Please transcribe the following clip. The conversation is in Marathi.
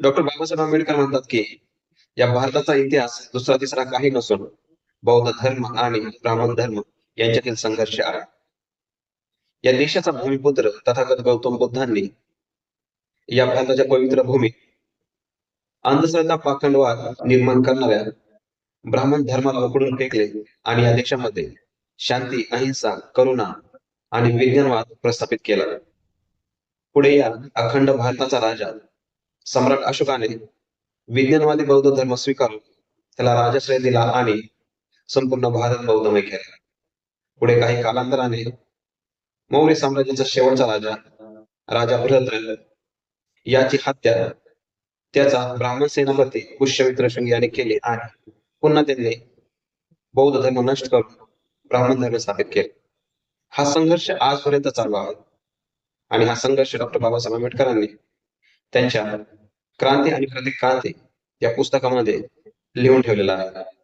डॉक्टर बाबासाहेब आंबेडकर म्हणतात की या भारताचा इतिहास दुसरा तिसरा काही नसून बौद्ध धर्म आणि ब्राह्मण धर्म यांच्यातील संघर्ष आहे. या देशाचा भूमिपुत्र तथागत गौतम बुद्धांनी या भारताच्या पवित्र भूमीत अंधश्रद्धा पाखंडवाद निर्माण करणाऱ्या ब्राह्मण धर्माला उकडून फेकले आणि या देशामध्ये शांती अहिंसा करुणा आणि विज्ञानवाद प्रस्थापित केला. पुढे या अखंड भारताचा राजा सम्राट अशोकाने विज्ञानवादी बौद्ध धर्म स्वीकारून त्याला राजाश्रय दिला आणि संपूर्ण भारत बौद्धमय केला. पुढे काही कालांतराने मौर्य साम्राज्याचा शेवटचा राजा राजा बृहद्र याची हत्या त्याचा ब्राह्मण सेनापती पुष्यमित्र शिंग याने केली आणि पुन्हा त्यांनी बौद्ध धर्म नष्ट करून ब्राह्मण धर्म स्थापित केले. हा संघर्ष आजपर्यंत चालू आहे. आणि हा संघर्ष डॉक्टर बाबासाहेब आंबेडकरांनी त्यांच्या क्रांती आणि प्रतीक क्रांती या पुस्तकामध्ये लिहून ठेवलेला आहे.